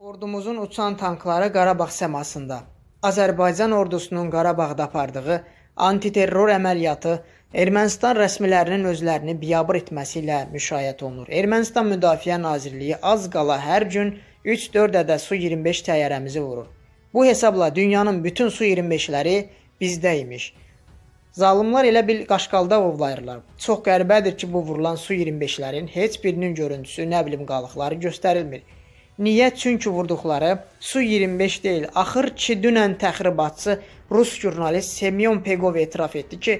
Ordumuzun uçan tankları Qarabağ səmasında. Azərbaycan ordusunun Qarabağda apardığı antiterror əməliyyatı Ermənistan rəsmilərinin özlərini biabır etməsi ilə müşayiət olunur. Ermənistan Müdafiə Nazirliyi az qala hər gün 3-4 ədəd Su-25 təyyarəmizi vurur. Bu hesabla dünyanın bütün Su-25-ləri bizdə imiş. Zalımlar elə bil qaşqalda ovlayırlar. Çox qəribədir ki, bu vurulan Su-25-lərin heç birinin görüntüsü, nə bilim qalıqları göstərilmir. Niyə? Çünki vurduqları Su-25 deyil. Axır ki, dünən təxribatçı Rus jurnalist Semyon Pegov etiraf etdi ki,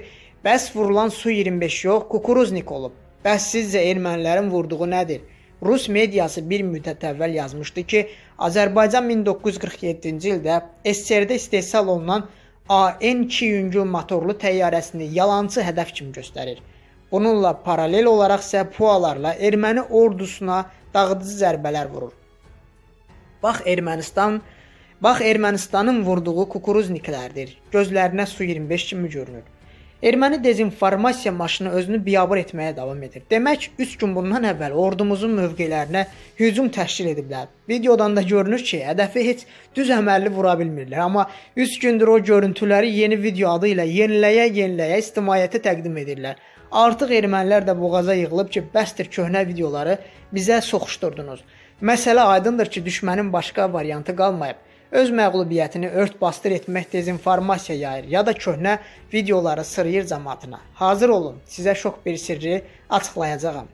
bəs vurulan Su-25 yox, Kukuruznik olub. Bəs sizcə ermənilərin vurduğu nədir? Rus mediası bir müddət əvvəl yazmışdı ki, Azərbaycan 1947-ci ildə SSR-də istehsal olunan AN-2 yüngül motorlu təyyarəsini yalançı hədəf kimi göstərir. Bununla paralel olaraq isə PUA-larla erməni ordusuna dağıdıcı zərbələr vurur. Bax Ermənistan, bax Ermənistanın vurduğu kukuruzniklərdir. Gözlərinə Su-25 kimi görünür. Erməni dezinformasiya maşını özünü biabır etməyə davam edir. Demək 3 gün bundan əvvəl ordumuzun mövqelərinə hücum təşkil ediblər. Videodan da görünür ki, hədəfi heç düz əməlli vura bilmirlər, amma 3 gündür o görüntüləri yeni video adı ilə yeniləyə-yeniləyə ictimaiyyətə təqdim edirlər. Artıq ermənilər də boğaza yığılıb ki, bəsdir köhnə videoları bizə soxuşdurdunuz. Məsələ aydındır ki, düşmənin başqa variantı qalmayıb. Öz məğlubiyyətini ört-basdır etmək dezinformasiya yayır ya da köhnə videoları sırıyır cəmaatına. Hazır olun, sizə şok bir sirri açıqlayacağam.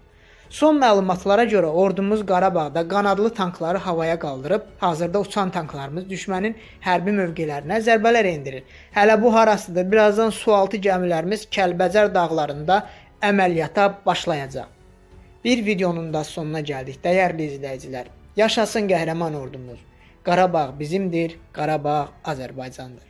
Son məlumatlara görə ordumuz Qarabağda qanadlı tankları havaya qaldırıb, hazırda uçan tanklarımız düşmənin hərbi mövqelərinə zərbələr endirir. Hələ bu harasıdır? Birazdan sualtı gəmilərimiz Kəlbəcər dağlarında əməliyyata başlayacaq. Bir videonun da sonuna gəldik, dəyərli izləyicilər. Yaşasın qəhrəman ordumuz. Qarabağ bizimdir, Qarabağ Azərbaycandır.